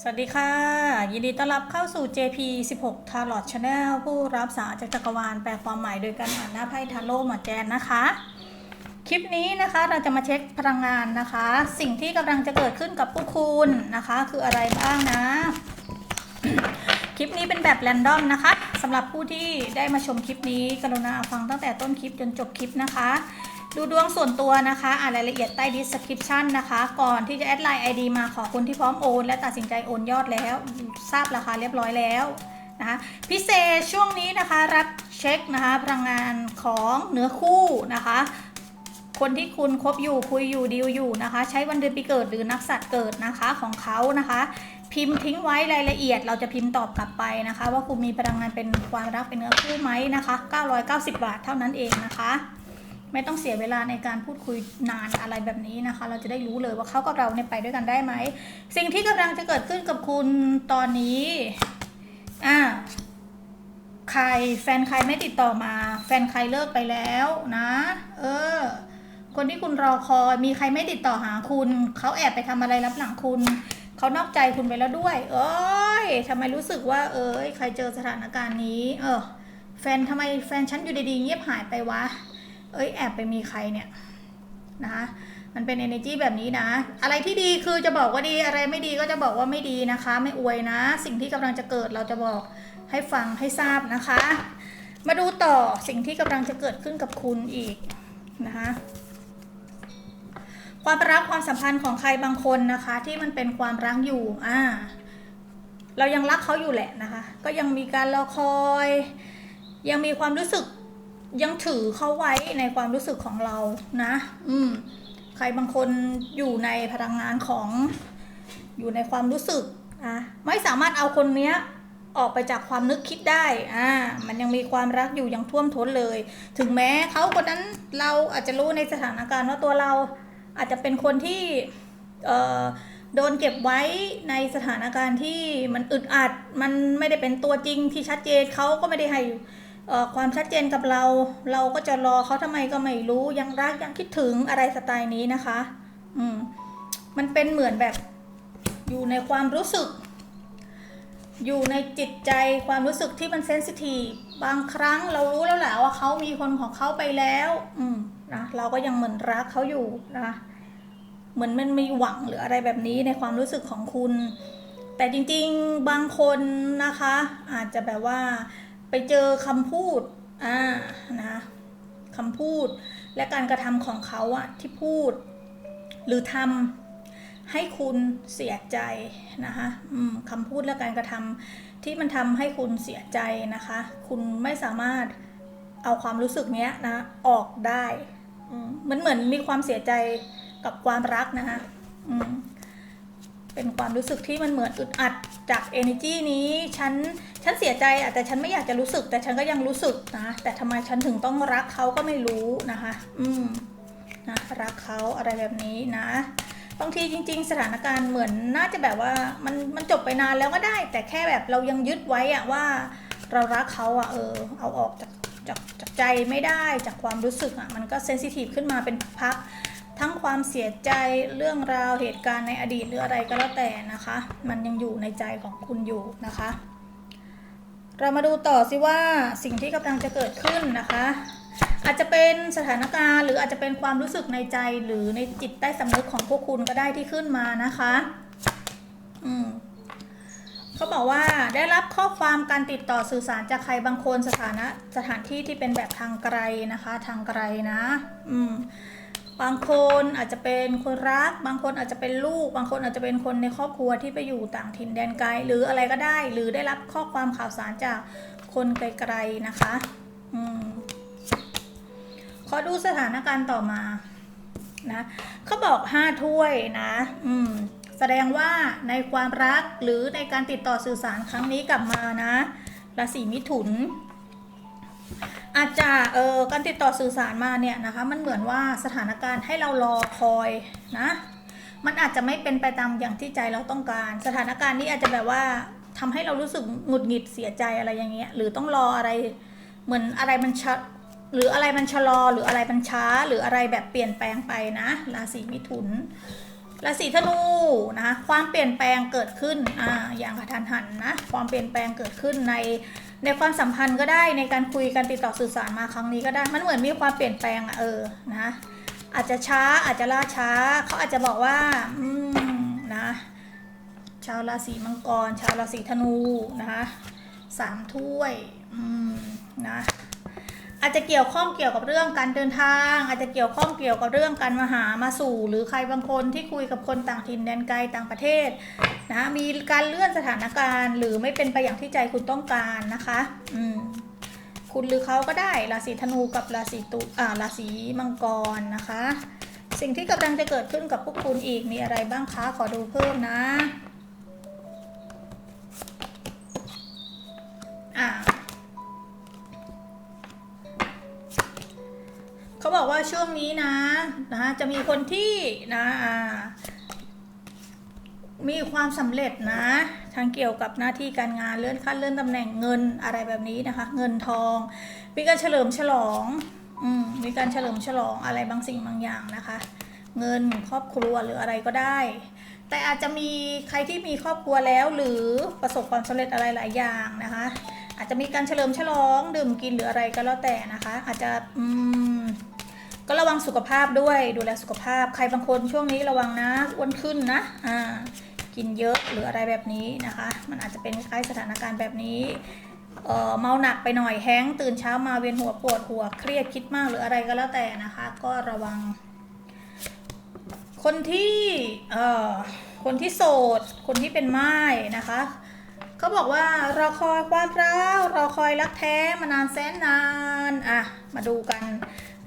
สวัสดีค่ะ ยินดีต้อนรับเข้าสู่ JP 16 Tarot Channel ผู้รับสารจากจักรวาลแปลความหมายโดยการอ่านหน้าไพ่ทาโร่หมาแจนนะคะ คลิปนี้นะคะเราจะมาเช็คพลังงานนะคะ สิ่งที่กำลังจะเกิดขึ้นกับผู้คุณนะคะ คืออะไรบ้างนะ คลิปนี้เป็นแบบแรนดอมนะคะสำหรับผู้ที่ได้มาชมคลิปนี้ กรุณาฟังตั้งแต่ต้นคลิปจนจบคลิปนะคะ ดูดวงส่วนตัวนะคะอ่านรายละเอียดใต้ description นะคะ ก่อนที่จะแอดไลน์ ID มาขอคุณที่พร้อมโอน และตัดสินใจโอนยอดแล้ว ทราบราคาเรียบร้อยแล้วนะคะพิเศษช่วงนี้นะคะรับเช็คนะคะพลังงานของเนื้อคู่นะคะ คนที่คุณคบอยู่คุยอยู่ดีลอยู่นะคะ ใช้วันเดือนปีเกิดหรือนักสัตว์เกิดนะคะของเขานะคะ พิมพ์ทิ้งไว้รายละเอียด เราจะพิมพ์ตอบกลับไปนะคะ ว่าคุณมีพลังงานเป็นความรักเป็นเนื้อคู่ไหมนะคะ 990 บาทเท่านั้นเองนะคะ ไม่ต้องเสียเวลาในการพูดคุยนานอะไรแบบนี้นะคะ เราจะได้รู้เลยว่าเขากับเราเนี่ยไปด้วยกันได้ไหม สิ่งที่กำลังจะเกิดขึ้นกับคุณตอนนี้อ่าใครแฟนใครไม่ติดต่อมา แฟนใครเลิกไปแล้วนะ เออ คนที่คุณรอคอยมีใครไม่ติดต่อหาคุณเขาแอบไปทำอะไรรับหลังคุณเขานอกใจคุณไปแล้วด้วย เอ้ยทำไมรู้สึกว่า เอ้ยใครเจอสถานการณ์นี้ เออ แฟนทำไมแฟนฉันอยู่ดีๆเงียบหายไปวะ เอ้ยแอบไปมีใครเนี่ยนะคะมันเป็น energy แบบนี้นะ อะไรที่ดีคือจะบอกว่าดีอะไรไม่ดีก็จะบอกว่าไม่ดีนะคะ ไม่อวยนะ สิ่งที่กำลังจะเกิดเราจะบอกให้ฟังให้ทราบนะคะ มาดูต่อสิ่งที่กำลังจะเกิดขึ้นกับคุณอีกนะคะความรักความสัมพันธ์ของใครบางคนนะคะ ที่มันเป็นความรักอยู่อ่าเรายังรักเขาอยู่แหละนะคะ ก็ยังมีการรอคอย ยังมีความรู้สึก ยังถือเขาไว้ในความรู้สึกของเรานะ อืม ใครบางคนอยู่ในพลังงานของอยู่ในความรู้สึกนะไม่สามารถเอาคนเนี้ยออกไปจากความนึกคิดได้ อ่า มันยังมีความรักอยู่ยังท่วมท้นเลย ถึงแม้เขาคนนั้นเราอาจจะรู้ในสถานการณ์ว่าตัวเราอาจจะเป็นคนที่ เอ่อ โดนเก็บไว้ในสถานการณ์ที่มันอึดอัด มันไม่ได้เป็นตัวจริงที่ชัดเจนเขาก็ไม่ได้ให้ ความชัดเจนกับเรา เราก็จะรอเขาทำไมก็ไม่รู้ยังรักยังคิดถึงอะไรสไตล์นี้นะคะ อืมมันเป็นเหมือนแบบอยู่ในความรู้สึก อยู่ในจิตใจความรู้สึกที่มันเซนซิทีฟบางครั้งเรารู้แล้วแหละว่าเขามีคนของเขาไปแล้ว อืมนะเราก็ยังเหมือนรักเขาอยู่นะคะเหมือนมันมีหวังหรืออะไรแบบนี้ในความรู้สึกของคุณ แต่จริง ๆบางคนนะคะ อาจจะแบบว่า ไปเจอคำพูดอ่านะคำพูดและการกระทำของเขาอะที่พูด หรือทำให้คุณเสียใจนะคะคำพูดและการกระทำที่มันทำให้คุณเสียใจนะคะ คุณไม่สามารถเอาความรู้สึกเนี้ยนะออกได้มมันเหมือนมีความเสียใจกับความรักนะคะอืม เป็นความรู้สึกที่มันเหมือนอึดอัดจาก energy นี้ฉันฉันเสียใจอะแต่ฉันไม่อยากจะรู้สึก แต่ฉันก็ยังรู้สึกนะแต่ทำไมฉันถึงต้องรักเขาก็ไม่รู้นะคะ อืมนะรักเขาอะไรแบบนี้นะบางทีจริง ๆ สถานการณ์เหมือนน่าจะแบบว่ามันมันจบไปนานแล้วก็ได้ แต่แค่แบบเรายังยึดไว้อะว่า เรารักเขาอะเออเอาออกจากจากจากใจไม่ได้จากความรู้สึกอะมันก็เซนซิทีฟขึ้นมาเป็นพัก ทั้งความเสียใจเรื่องราวเหตุการณ์ในอดีตหรืออะไรก็แล้วแต่นะคะ มันยังอยู่ในใจของคุณอยู่นะคะ เรามาดูต่อสิว่าสิ่งที่กำลังจะเกิดขึ้นนะคะ อาจจะเป็นสถานการณ์ หรืออาจจะเป็นความรู้สึกในใจหรือในจิตใต้สำนึกของพวกคุณก็ได้ที่ขึ้นมานะคะอืมเขาบอกว่าได้รับข้อความการติดต่อสื่อสารจากใครบางคนสถานะสถานที่ที่เป็นแบบทางไกลนะคะ ทางไกลนะ อืม บางคนอาจจะเป็นคนรัก บางคนอาจจะเป็นลูก บางคนอาจจะเป็นคนในครอบครัวที่ไปอยู่ต่างถิ่นแดนไกล หรืออะไรก็ได้ หรือได้รับข้อความข่าวสารจากคนไกลๆนะคะอืมขอดูสถานการณ์ต่อมา นะเขาบอกห้าถ้วยนะ อืม แสดงว่าในความรักหรือในการติดต่อสื่อสารครั้งนี้กลับมานะราศีมิถุน อาจจะเออการติดต่อสื่อสารมาเนี่ยนะคะ มันเหมือนว่าสถานการณ์ให้เรารอคอยนะ มันอาจจะไม่เป็นไปตามอย่างที่ใจเราต้องการ สถานการณ์นี้อาจจะแบบว่าทำให้เรารู้สึกหงุดหงิดเสียใจอะไรอย่างเงี้ย หรือต้องรออะไร เหมือนอะไรมันชะหรืออะไรมันชะลอหรืออะไรมันช้า หรืออะไรแบบเปลี่ยนแปลงไปนะราศีมิถุนราศีธนูนะคะความเปลี่ยนแปลงเกิดขึ้นอ่าอย่างกระทันหันนะความเปลี่ยนแปลงเกิดขึ้นใน ในความสัมพันธ์ก็ได้ในการคุยกันติดต่อสื่อสารมาครั้งนี้ก็ได้ มันเหมือนมีความเปลี่ยนแปลงอะเออนะอาจจะช้าอาจจะล่าช้า เขาอาจจะบอกว่าอืมนะชาวราศีมังกร ชาวราศีธนูนะคะสามถ้วยอืมนะ อาจจะเกี่ยวข้องเกี่ยวกับเรื่องการเดินทาง อาจจะเกี่ยวข้องเกี่ยวกับเรื่องการมาหามาสู่ หรือใครบางคนที่คุยกับคนต่างถิ่นแดนไกลต่างประเทศนะมีการเลื่อนสถานการณ์ หรือไม่เป็นไปอย่างที่ใจคุณต้องการนะคะอืมคุณหรือเขาก็ได้ราศีธนูกับราศีตุอ่าราศีมังกรนะคะ สิ่งที่กำลังจะเกิดขึ้นกับพวกคุณอีกมีอะไรบ้างคะขอดูเพิ่มนะ นี้นะนะจะมีคนที่นะมีความสำเร็จนะทางเกี่ยวกับหน้าที่การงานเลื่อนขั้นเลื่อนตำแหน่งเงินอะไรแบบนี้นะคะ เงินทองมีการเฉลิมฉลองอืมมีการเฉลิมฉลองอะไรบางสิ่งบางอย่างนะคะ เงินครอบครัวหรืออะไรก็ได้ แต่อาจจะมีใครที่มีครอบครัวแล้วหรือประสบความสำเร็จอะไรหลายอย่างนะคะ อาจจะมีการเฉลิมฉลองดื่มกินหรืออะไรก็แล้วแต่นะคะ อาจจะอืม ก็ระวังสุขภาพด้วยดูแลสุขภาพ ใครบางคนช่วงนี้ระวังนะอ้วนขึ้นนะอ่ากินเยอะหรืออะไรแบบนี้นะคะ มันอาจจะเป็นคล้ายสถานการณ์แบบนี้เอ่อเมาหนักไปหน่อยแห้งตื่นเช้ามาเวียนหัวปวดหัวเครียดคิดมากหรืออะไรก็แล้วแต่นะคะ ก็ระวัง คนที่เอ่อคนที่โสด คนที่เป็นไม้นะคะเขาบอกว่ารอคอยความรักรอคอยรักแท้มานานแสนนานอะมาดูกัน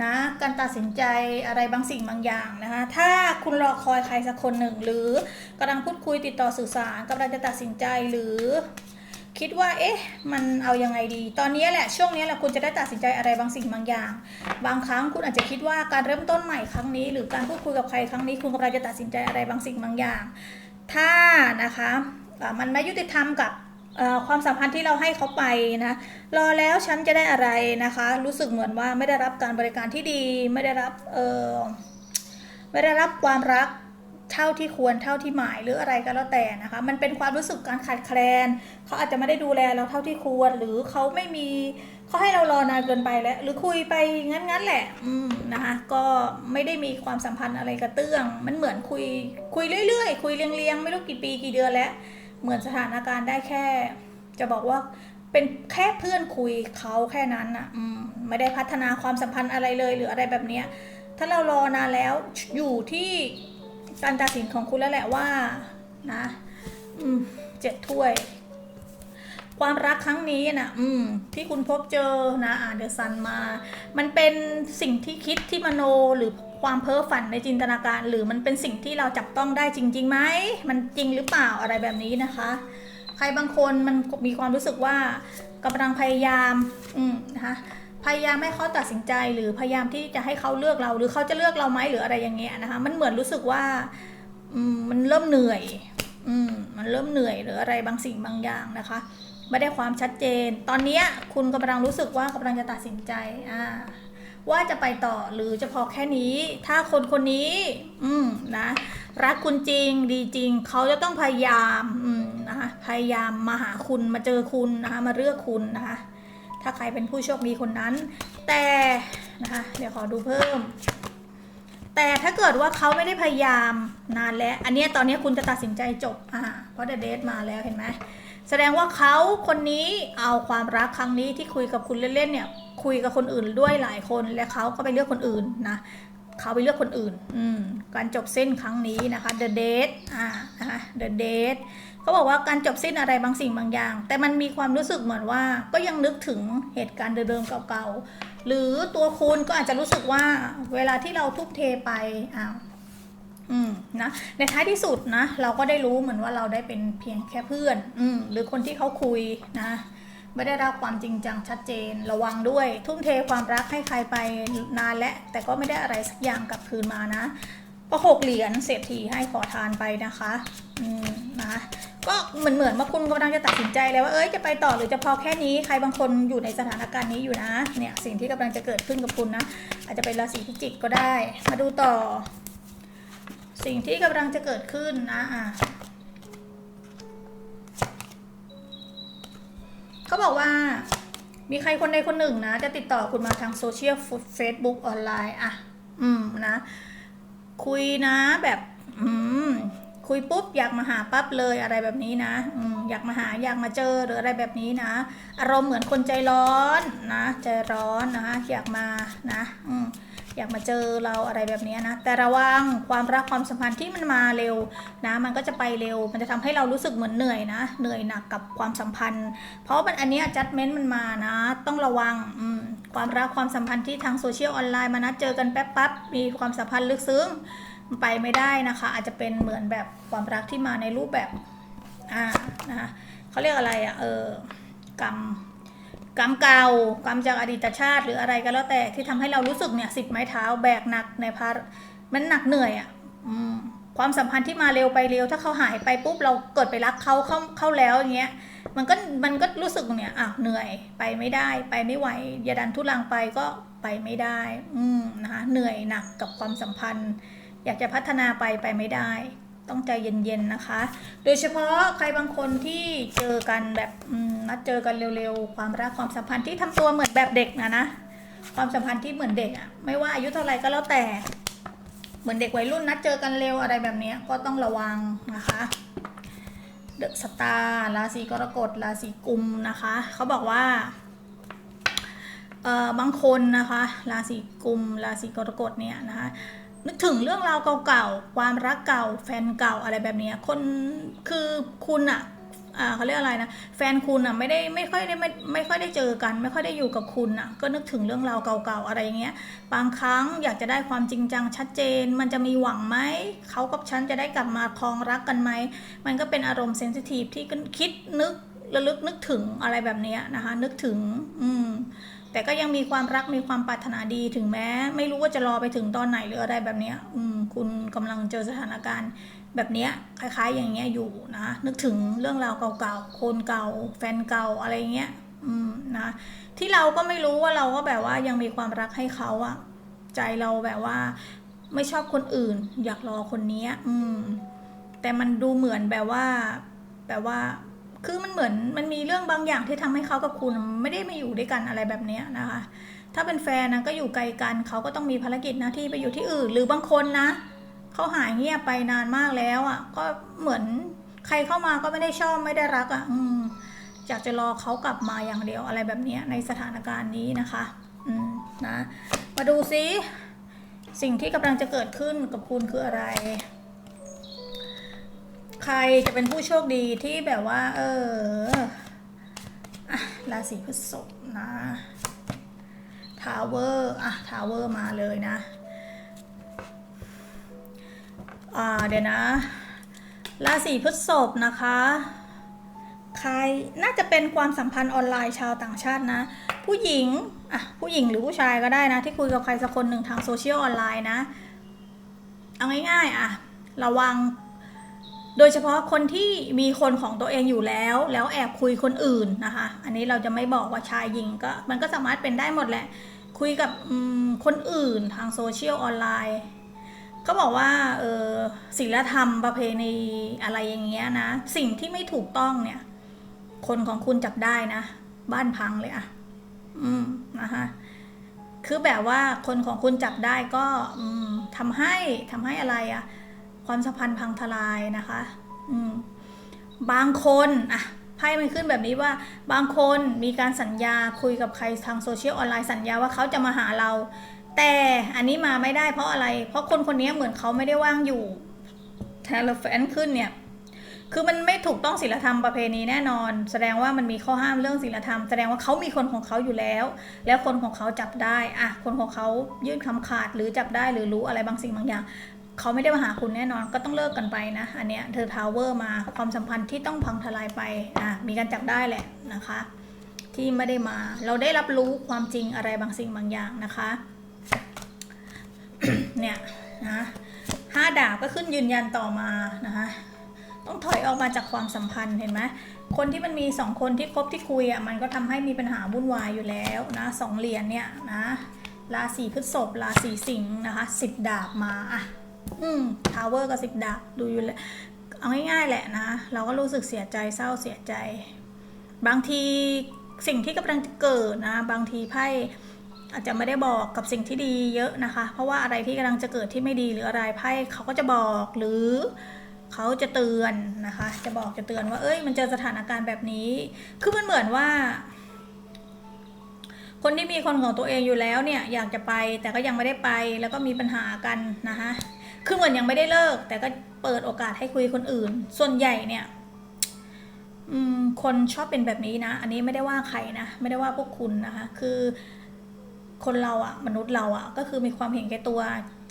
นะการตัดสินใจอะไรบางสิ่งบางอย่างนะคะถ้าคุณรอคอยใครสักคนหนึ่ง หรือกำลังพูดคุยติดต่อสื่อสารกำลังจะตัดสินใจหรือ คิดว่าเอ๊ะมันเอายังไงดี ตอนนี้แหละช่วงนี้แหละคุณจะได้ตัดสินใจอะไรบางสิ่งบางอย่าง บางครั้งคุณอาจจะคิดว่าการเริ่มต้นใหม่ครั้งนี้ หรือการพูดคุยกับใครครั้งนี้ คุณกำลังจะตัดสินใจอะไรบางสิ่งบางอย่าง ถ้านะคะมันไม่ยุติธรรมกับ ความสัมพันธ์ที่เราให้เขาไปนะรอแล้วฉันจะได้อะไรนะคะ รู้สึกเหมือนว่าไม่ได้รับการบริการที่ดีไม่ได้รับเออไม่ได้รับความรักเท่าที่ควรเท่าที่หมายหรืออะไรก็แล้วแต่นะคะ มันเป็นความรู้สึกการขาดแคลนเขาอาจจะไม่ได้ดูแลเราเท่าที่ควร หรือเขาไม่มีเขาให้เรารอนานเกินไปแล้ว หรือคุยไปงั้นๆแหละ อืมนะคะก็ไม่ได้มีความสัมพันธ์อะไรกระเตื้อง มันเหมือนคุย คุยเรื่อยๆ คุยเรียงๆ ไม่รู้กี่ปีกี่เดือนแล้ว เหมือนสถานการณ์ได้แค่ จะบอกว่าเป็นแค่เพื่อนคุยเขาแค่นั้นอะอืมไม่ได้พัฒนาความสัมพันธ์อะไรเลยหรืออะไรแบบเนี้ยถ้าเรารอนานแล้วอยู่ที่การตัดสินของคุณแล้วแหละว่านะอืมเจ็ดถ้วย ความรักครั้งนี้นะอืม ที่คุณพบเจอนะอ่านเดอะซันมา มันเป็นสิ่งที่คิดที่มโนหรือ ความเพ้อฝันในจินตนาการ หรือมันเป็นสิ่งที่เราจับต้องได้จริงๆไหมมันจริงหรือเปล่าอะไรแบบนี้นะคะ ใครบางคนมันมีความรู้สึกว่ากำลังพยายามอืมนะคะพยายามให้เขาตัดสินใจหรือพยายามที่จะให้เขาเลือกเรา หรือเขาจะเลือกเราไหมหรืออะไรอย่างเงี้ยนะคะ มันเหมือนรู้สึกว่าอืมมันเริ่มเหนื่อยอืมมันเริ่มเหนื่อยหรืออะไรบางสิ่งบางอย่างนะคะไม่ได้ความชัดเจน ตอนนี้คุณกำลังรู้สึกว่ากำลังจะตัดสินใจอ่า ว่าจะไปต่อหรือจะพอแค่นี้ ถ้าคนคนนี้ อืมนะ รักคุณจริงดีจริง เขาจะต้องพยายามอืมนะคะพยายามมาหาคุณมาเจอคุณนะคะมาเลือกคุณนะคะ ถ้าใครเป็นผู้โชคดีคนนั้น แต่นะคะเดี๋ยวขอดูเพิ่ม แต่ถ้าเกิดว่าเขาไม่ได้พยายามนานแล้ว อันเนี้ยตอนเนี้ยคุณจะตัดสินใจจบอ่าเพราะเดเดทมาแล้วเห็นไหม แสดงว่าเขาคนนี้เอาความรักครั้งนี้ที่คุยกับคุณเล่นๆเนี่ย คุยกับคนอื่นด้วยหลายคนและเขาก็ไปเลือกคนอื่นนะเขาไปเลือกคนอื่น อืม การจบสิ้นครั้งนี้นะคะ The Date อ่านะคะ The Date เขาบอกว่าการจบสิ้นอะไรบางสิ่งบางอย่าง แต่มันมีความรู้สึกเหมือนว่า ก็ยังนึกถึงเหตุการณ์เดิมๆเก่าๆ หรือตัวคุณก็อาจจะรู้สึกว่าเวลาที่เราทุ่มเทไป อ้าว อืมนะในท้ายที่สุดนะ เราก็ได้รู้เหมือนว่าเราได้เป็นเพียงแค่เพื่อน อืมหรือคนที่เขาคุยนะ ไม่ได้รับความจริงจังชัดเจน ระวังด้วย ทุ่มเทความรักให้ใครไปนานและแต่ก็ไม่ได้อะไรสักอย่างกลับคืนมานะประหกเหรียญเศรษฐีให้ขอทานไปนะคะ อืมนะก็เหมือนเหมือนว่าคุณกำลังจะตัดสินใจแล้วว่าเอ้ยจะไปต่อหรือจะพอแค่นี้ใครบางคนอยู่ในสถานการณ์นี้อยู่นะ เนี่ยสิ่งที่กำลังจะเกิดขึ้นกับคุณนะ อาจจะเป็นราศีพิจิกก็ได้ มาดูต่อ สิ่งที่กำลังจะเกิดขึ้นนะอะเขาบอกว่ามีใครคนใดคนหนึ่งนะ จะติดต่อคุณมาทางโซเชียลเฟซบุ๊กออนไลน์อะ อืมนะ คุยนะแบบ อืม คุยปุ๊บ อยากมาหาปั๊บเลยอะไรแบบนี้นะ อืม อยากมาหาอยากมาเจอหรืออะไรแบบนี้นะ อารมณ์เหมือนคนใจร้อนนะ ใจร้อนนะคะอยากมานะ อืม อยากมาเจอเราอะไรแบบนี้นะ แต่ระวังความรักความสัมพันธ์ที่มันมาเร็วนะ มันก็จะไปเร็ว มันจะทำให้เรารู้สึกเหมือนเหนื่อยนะ เหนื่อยหนักกับความสัมพันธ์ เพราะมันอันนี้จัดเม้นต์มันมานะ ต้องระวังความรักความสัมพันธ์ที่ทางโซเชียลออนไลน์มานัดเจอกันแป๊บปั๊บมีความสัมพันธ์ลึกซึ้งไปไม่ได้นะคะ อาจจะเป็นเหมือนแบบความรักที่มาในรูปแบบอ่านะคะเขาเรียกอะไรอะ่ะเออกรรม กรรมเก่ากรรมจากอดีตชาติ หรืออะไรก็แล้วแต่ที่ทำให้เรารู้สึกเนี่ยสิบไม้เท้าแบกหนักในพามันหนักเหนื่อยอะ่ะความสัมพันธ์ที่มาเร็วไปเร็ว ถ้าเขาหายไปปุ๊บเราเกิดไปรักเขาเข้าเข้าแล้วอย่างเงี้ยมันก็มันก็รู้สึกเนี่ยอะเหนื่อยไปไม่ได้ ไปไม่ไหวอย่าดันทุลังไปก็ไปไม่ได้ อืมนะคะเหนื่อยหนักกับความสัมพันธ์ อยากจะพัฒนาไปไปไม่ได้ ต้องใจเย็นๆนะคะ โดยเฉพาะใครบางคนที่เจอกันแบบนัดเจอกันเร็วๆ ความรักความสัมพันธ์ที่ทำตัวเหมือนแบบเด็กนะนะ ความสัมพันธ์ที่เหมือนเด็กอะไม่ว่าอายุเท่าไหร่ก็แล้วแต่ เหมือนเด็กวัยรุ่นนัดเจอกันเร็วอะไรแบบนี้ก็ต้องระวังนะคะเดอะสตาร์ราศีกรกฎราศีกุมนะคะ เขาบอกว่าเอ่อบางคนนะคะราศีกุมราศีกรกฎเนี่ยนะคะ นึกถึงเรื่องราวเก่าๆ ความรักเก่า แฟนเก่าอะไรแบบนี้คนคือคุณอะอ่าเขาเรียกอะไรนะแฟนคุณอะไม่ได้ไม่ค่อยได้ไม่ไม่ค่อยได้เจอกัน ไม่ค่อยได้อยู่กับคุณอะก็นึกถึงเรื่องราวเก่าๆอะไรอย่างเงี้ยบางครั้งอยากจะได้ความจริงจังชัดเจน มันจะมีหวังไหมเขากับฉันจะได้กลับมาครองรักกันไหมมันก็เป็นอารมณ์เซนซิทีฟที่คิดนึกระลึกนึกถึงอะไรแบบนี้นะคะ นึกถึง อืม แต่ก็ยังมีความรักมีความปรารถนาดีถึงแม้ ไม่รู้ว่าจะรอไปถึงตอนไหนหรืออะไรแบบนี้อืมคุณกำลังเจอสถานการณ์แบบนี้คล้าย ๆ อย่างเงี้ยอยู่นะนึกถึงเรื่องราวเก่าๆคนเก่า แฟนเก่าอะไรเงี้ยอืมนะที่เราก็ไม่รู้ว่าเราก็แบบว่ายังมีความรักให้เขาอะใจเราแบบว่า ไม่ชอบคนอื่น อยากรอคนนี้อืมแต่มันดูเหมือนแบบว่าแบบว่า คือมันเหมือนมันมีเรื่องบางอย่างที่ทำให้เขากับคุณไม่ได้มาอยู่ด้วยกันอะไรแบบนี้นะคะ ถ้าเป็นแฟนนะก็อยู่ไกลกันเขาก็ต้องมีภารกิจหน้าที่ไปอยู่ที่อื่น หรือบางคนนะเขาหายเงียบไปนานมากแล้วอะ่ะ ก็เหมือนใครเข้ามาก็ไม่ได้ชอบไม่ได้รักอะ่ะอืมอยากจะรอเขากลับมาอย่างเดียวอะไรแบบนี้ในสถานการณ์นี้นะคะ อืมนะ มาดูซิสิ่งที่กำลังจะเกิดขึ้นกับคุณคืออะไร ใครจะเป็นผู้โชคดีที่แบบว่า เออราศีพฤษภนะทาวเวอร์อะทาวเวอร์มาเลยนะ อ่าเดี๋ยวนะราศีพฤษภนะคะ ใครน่าจะเป็นความสัมพันธ์ออนไลน์ชาวต่างชาตินะ ผู้หญิงอะผู้หญิงหรือผู้ชายก็ได้นะ ที่คุยกับใครสักคนหนึ่งทางโซเชียลออนไลน์นะ เอาง่ายๆอะระวัง โดยเฉพาะคนที่มีคนของตัวเองอยู่แล้ว แล้วแอบคุยคนอื่นนะคะ อันนี้เราจะไม่บอกว่าชายหญิงก็มันก็สามารถเป็นได้หมดแหละ คุยกับคนอื่นทางโซเชียลออนไลน์เขาบอกว่าเออศีลธรรมประเพณีอะไรอย่างเงี้ยนะ สิ่งที่ไม่ถูกต้องเนี่ย คนของคุณจับได้นะ บ้านพังเลยอะอืมนะคะคือแบบว่าคนของคุณจับได้ก็ทำให้ทำให้อะไรอะ ความสัมพันธ์พังทลายนะคะอืมบางคนอะไพ่มันขึ้นแบบนี้ว่าบางคนมีการสัญญาคุยกับใครทางโซเชียลออนไลน์สัญญาว่าเขาจะมาหาเรา แต่อันนี้มาไม่ได้เพราะอะไร เพราะคนคนนี้เหมือนเขาไม่ได้ว่างอยู่แทเลแฟนขึ้นเนี่ยคือมันไม่ถูกต้องศีลธรรมประเพณีแน่นอน แสดงว่ามันมีข้อห้ามเรื่องศีลธรรมแสดงว่าเขามีคนของเขาอยู่แล้ว แล้วคนของเขาจับได้อะคนของเขายื่นคำขาดหรือจับได้หรือรู้อะไรบางสิ่งบางอย่าง เขาไม่ได้มาหาคุณแน่นอนก็ต้องเลิกกันไปนะ อันเนี้ยเธอทาวเวอร์มาความสัมพันธ์ที่ต้องพังทลายไปอะมีการจับได้แหละนะคะ ที่ไม่ได้มาเราได้รับรู้ความจริงอะไรบางสิ่งบางอย่างนะคะเนี่ยนะห้าดาบก็ขึ้นยืนยันต่อมานะคะต้องถอยออกมาจากความสัมพันธ์เห็นไหมคนที่มันมีสองคนที่คบที่คุยอะมันก็ทำให้มีปัญหาวุ่นวายอยู่แล้วนะสองเหรียญเนี่ยนะราศีพฤษภราศีสิงห์นะคะสิบดาบมาอะ อืมทาวเวอร์กับสิบดาบดูอยู่เลยเอาง่ายๆแหละนะ เราก็รู้สึกเสียใจเศร้าเสียใจ บางทีสิ่งที่กำลังจะเกิดนะ บางทีไพ่อาจจะไม่ได้บอกกับสิ่งที่ดีเยอะนะคะ เพราะว่าอะไรที่กำลังจะเกิดที่ไม่ดีหรืออะไรไพ่เขาก็จะบอกหรือเขาจะเตือนนะคะ จะบอกจะเตือนว่าเอ้ย มันเจอสถานการณ์แบบนี้ คือมันเหมือนว่า คนที่มีคนของตัวเองอยู่แล้วเนี่ย อยากจะไปแต่ก็ยังไม่ได้ไปแล้วก็มีปัญหากันนะคะ คือเหมือนยังไม่ได้เลิก แต่ก็เปิดโอกาสให้คุยคนอื่น ส่วนใหญ่เนี่ยคนชอบเป็นแบบนี้นะ อันนี้ไม่ได้ว่าใครนะ ไม่ได้ว่าพวกคุณนะคะ คือคนเราอะมนุษย์เราอะก็คือมีความเห็นแก่ตัว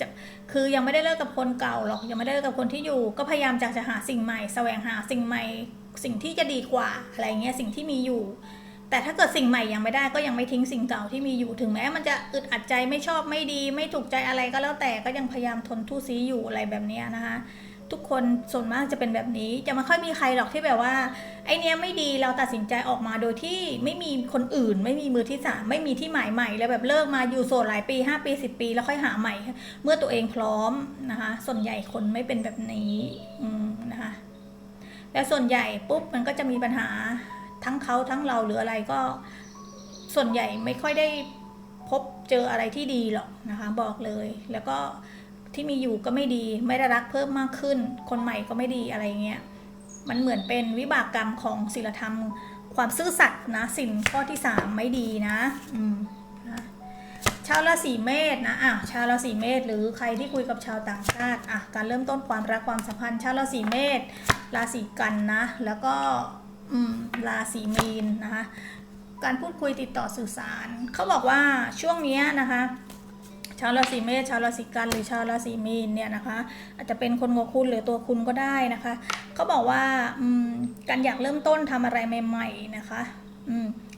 จะคือยังไม่ได้เลิกกับคนเก่าหรอก ยังไม่ได้เลิกกับคนที่อยู่ ก็พยายามจะจะหาสิ่งใหม่ แสวงหาสิ่งใหม่ สิ่งที่จะดีกว่าอะไรเงี้ย สิ่งที่มีอยู่ แต่ถ้าเกิดสิ่งใหม่ยังไม่ได้ก็ยังไม่ทิ้งสิ่งเก่าที่มีอยู่ถึงแม้มันจะอึดอัดใจไม่ชอบไม่ดี ไม่ถูกใจอะไรก็แล้วแต่ก็ยังพยายามทนทุซีอยู่อะไรแบบนี้นะคะทุกคนส่วนมากจะเป็นแบบนี้จะไม่ค่อยมีใครหรอกที่แบบว่าไอเนี้ยไม่ดีเราตัดสินใจออกมาโดยที่ไม่มีคนอื่น ไม่มีมือที่สามไม่มีที่หมายใหม่แล้วแบบเลิกมาอยู่โสดหลายปี 5 ปี 10 ปี แล้วค่อยหาใหม่ เมื่อตัวเองพร้อมนะคะ ส่วนใหญ่คนไม่เป็นแบบนี้นะคะแล้วส่วนใหญ่ปุ๊บมันก็จะมีปัญหา ทั้งเขาทั้งเราหรืออะไรก็ส่วนใหญ่ไม่ค่อยได้พบเจออะไรที่ดีหรอกนะคะ บอกเลย แล้วก็ที่มีอยู่ก็ไม่ดี ไม่ได้รักเพิ่มมากขึ้น คนใหม่ก็ไม่ดีอะไรเงี้ยมันเหมือนเป็นวิบากกรรมของศีลธรรม ความซื่อสัตย์นะสินข้อที่สามไม่ดีนะอืมชาวราศีเมษนะอะชาวราศีเมษหรือใครที่คุยกับชาวต่างชาติอะการเริ่มต้นความรักความสัมพันธ์ ชาวราศีเมษราศีกันนะ แล้วก็ ราศีมีนนะคะ การพูดคุยติดต่อสื่อสาร เขาบอกว่าช่วงนี้นะคะ ชาวราศีเมษชาวราศีกันหรือชาวราศีมีนเนี่ยนะคะ อาจจะเป็นคนงคุณหรือตัวคุณก็ได้นะคะ เขาบอกว่าการอยากเริ่มต้นทำอะไรใหม่ ๆนะคะ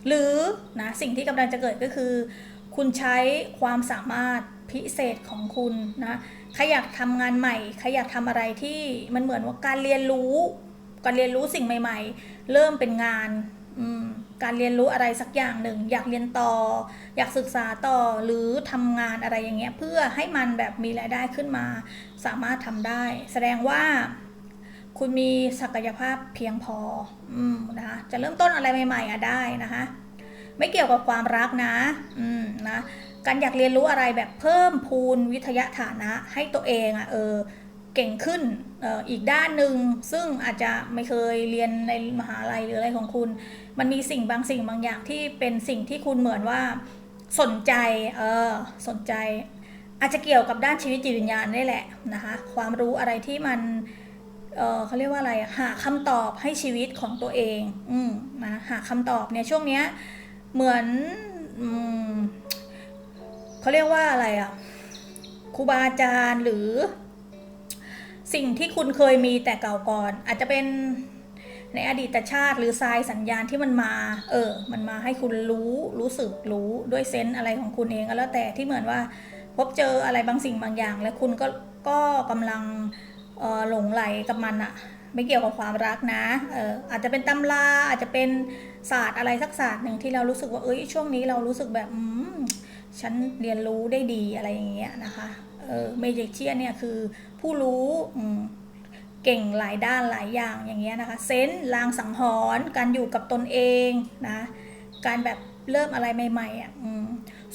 หรือนะสิ่งที่กำลังจะเกิดก็คือ คุณใช้ความสามารถพิเศษของคุณนะใครอยากทำงานใหม่ใครอยากทำอะไรที่มันเหมือนว่าการเรียนรู้ การเรียนรู้สิ่งใหม่ ๆ เริ่มเป็นงานการเรียนรู้อะไรสักอย่างหนึ่ง อยากเรียนต่อ อยากศึกษาต่อหรือทำงานอะไรอย่างเงี้ยเพื่อให้มันแบบมีรายได้ขึ้นมา สามารถทำได้ แสดงว่าคุณมีศักยภาพเพียงพออนะคะจะเริ่มต้นอะไรใหม่ๆอะได้นะคะไม่เกี่ยวกับความรักนะอืมนะการอยากเรียนรู้อะไรแบบเพิ่มพูนวิทยาฐานะให้ตัวเองอะเออ เก่งขึ้นออีกด้านหนึ่งซึ่งอาจจะไม่เคยเรียนในมหาลัยหรืออะไรของคุณ มันมีสิ่งบางสิ่งบางอย่างที่เป็นสิ่งที่คุณเหมือนว่าสนใจเออสนใจ อาจจะเกี่ยวกับด้านชีวิตจิตวิญญาณนี่แหละนะคะความรู้อะไรที่มันเออเขาเรียกว่าอะไรหาคำตอบให้ชีวิตของตัวเองอืมนะหาคำตอบเนี่ยช่วงเนี้ยเหมือนอืมเขาเรียกว่าอะไรอะครูบาอาจารย์หรือ สิ่งที่คุณเคยมีแต่เก่าก่อน อาจจะเป็นในอดีตชาติหรือทรายสัญญาณที่มันมา เออ มันมาให้คุณรู้รู้สึกรู้ด้วยเซนส์อะไรของคุณเองก็แล้วแต่ที่เหมือนว่า พบเจออะไรบางสิ่งบางอย่าง แล้วคุณก็ก็กำลังออหลงไหลกับมันอะไม่เกี่ยวกับความรักนะเอออาจจะเป็นตำราอาจจะเป็นศาสตร์อะไรสักศาสตร์หนึ่งที่เรารู้สึกว่าเอ้ยช่วงนี้เรารู้สึกแบบอืมฉันเรียนรู้ได้ดีอะไรอย่างเงี้ยนะคะ เออเมจิกเชียนเนี่ยคือผู้รู้เก่งหลายด้านหลายอย่างอย่างเงี้ยนะคะ เซนส์ลางสังหรณ์การอยู่กับตนเองนะการแบบเริ่มอะไรใหม่ๆอะ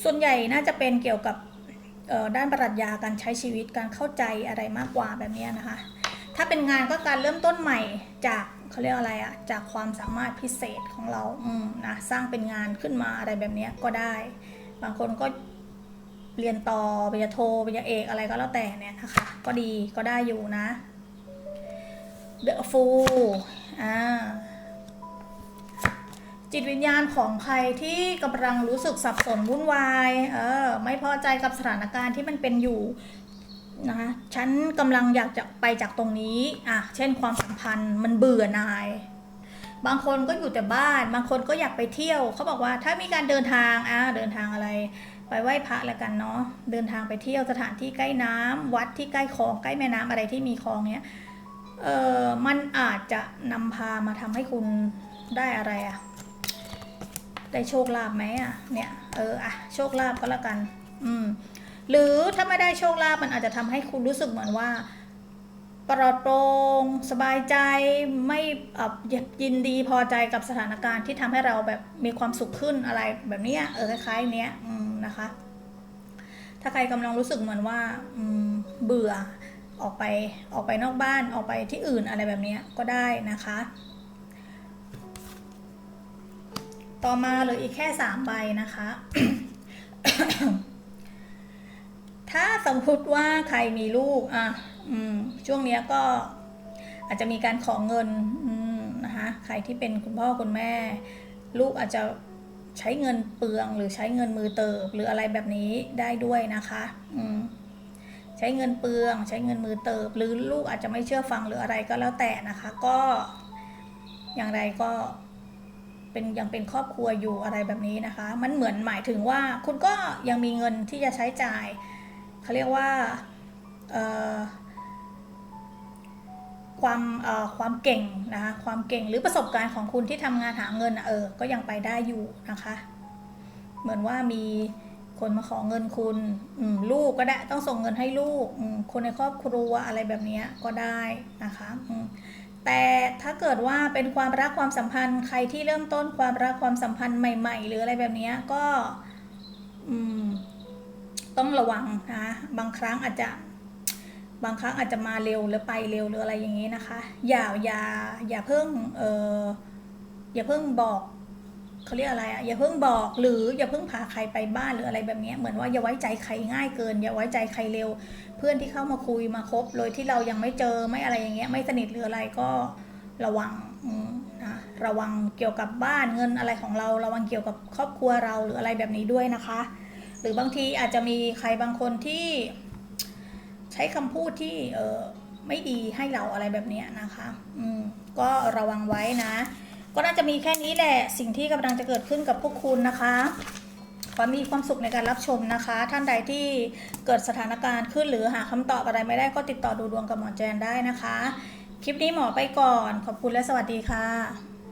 ส่วนใหญ่น่าจะเป็นเกี่ยวกับด้านปรัชญาการใช้ชีวิตการเข้าใจอะไรมากกว่าแบบเนี้ยนะคะ ถ้าเป็นงานก็การเริ่มต้นใหม่จากเขาเรียกอะไรอะจากความสามารถพิเศษของเราอืมนะสร้างเป็นงานขึ้นมาอะไรแบบเนี้ยก็ได้ บางคนก็ เรียนต่อปริญญาโทปริญญาเอกอะไรก็แล้วแต่เนี่ยนะคะ ก็ดีก็ได้อยู่นะ The Fool อ่าจิตวิญญาณของใครที่กำลังรู้สึกสับสนวุ่นวายเออไม่พอใจกับสถานการณ์ที่มันเป็นอยู่นะคะฉันกำลังอยากจะไปจากตรงนี้อะเช่นความสัมพันธ์มันเบื่อนาย บางคนก็อยู่แต่บ้าน บางคนก็อยากไปเที่ยวเขาบอกว่าถ้ามีการเดินทางอะเดินทางอะไร ไปไหว้พระแล้วกันเนาะเดินทางไปเที่ยวสถานที่ใกล้น้ำวัดที่ใกล้คลองใกล้แม่น้ำอะไรที่มีคลองเนี้ยเออมันอาจจะนำพามาทำให้คุณได้อะไรอะได้โชคลาภไหมอะเนี่ยเอออะโชคลาภก็แล้วกัน อืมหรือถ้าไม่ได้โชคลาภมันอาจจะทำให้คุณรู้สึกเหมือนว่า ปลอดโปร่งสบายใจไม่ยินดีพอใจกับสถานการณ์ที่ทำให้เราแบบมีความสุขขึ้นอะไรแบบนี้เออคล้ายๆเนี้ยนะคะ ถ้าใครกำลังรู้สึกเหมือนว่าเบื่อออกไปออกไปนอกบ้านออกไปที่อื่นอะไรแบบนี้ก็ได้นะคะ ต่อมาเหลืออีกแค่สามใบนะคะ ถ้าสมมติว่าใครมีลูกอะ อืมช่วงนี้ก็อาจจะมีการขอเงินนะคะใครที่เป็นคุณพ่อคุณแม่ ลูกอาจจะใช้เงินเปลืองหรือใช้เงินมือเติบ หรืออะไรแบบนี้ได้ด้วยนะคะอืมใช้เงินเปลือง ใช้เงินมือเติบ หรือลูกอาจจะไม่เชื่อฟังหรืออะไรก็แล้วแต่นะคะ ก็อย่างไรก็เป็นยังเป็นครอบครัวอยู่อะไรแบบนี้นะคะ มันเหมือนหมายถึงว่าคุณก็ยังมีเงินที่จะใช้จ่ายเขาเรียกว่า ความความเก่งนะคะความเก่งหรือประสบการณ์ของคุณที่ทำงานหาเงินเออก็ยังไปได้อยู่นะคะ เหมือนว่ามีคนมาขอเงินคุณลูกก็ได้ต้องส่งเงินให้ลูกคนในครอบครัวอะไรแบบนี้ก็ได้นะคะแต่ถ้าเกิดว่าเป็นความรักความสัมพันธ์ใครที่เริ่มต้นความรักความสัมพันธ์ใหม่ ๆ หรืออะไรแบบนี้ก็ต้องระวังนะบางครั้งอาจจะ บางครั้งอาจจะมาเร็วหรือไปเร็วหรืออะไรอย่างนี้นะคะ อย่าอย่าอย่าเพิ่งเอออย่าเพิ่งบอกเขาเรียกอะไรอะอย่าเพิ่งบอกหรืออย่าเพิ่งพาใครไปบ้านหรืออะไรแบบนี้เหมือนว่าอย่าไว้ใจใครง่ายเกิน อย่าไว้ใจใครเร็ว เพื่อนที่เข้ามาคุยมาคบโดยที่เรายังไม่เจอไม่อะไรอย่างเงี้ยไม่สนิทหรืออะไรก็ระวังนะระวังเกี่ยวกับบ้านเงินอะไรของเรา ระวังเกี่ยวกับครอบครัวเราหรืออะไรแบบนี้ด้วยนะคะ หรือบางทีอาจจะมีใครบางคนที่ ใช้คำพูดที่เออไม่ดีให้เราอะไรแบบเนี้ยนะคะ อืม ก็ระวังไว้นะ ก็น่าจะมีแค่นี้แหละ สิ่งที่กำลังจะเกิดขึ้นกับพวกคุณนะคะขอมีความสุขในการรับชมนะคะ ท่านใดที่เกิดสถานการณ์ขึ้นหรือหาคำตอบอะไรไม่ได้ก็ติดต่อดูดวงกับหมอแจนได้นะคะ คลิปนี้หมอไปก่อน ขอบคุณและสวัสดีค่ะ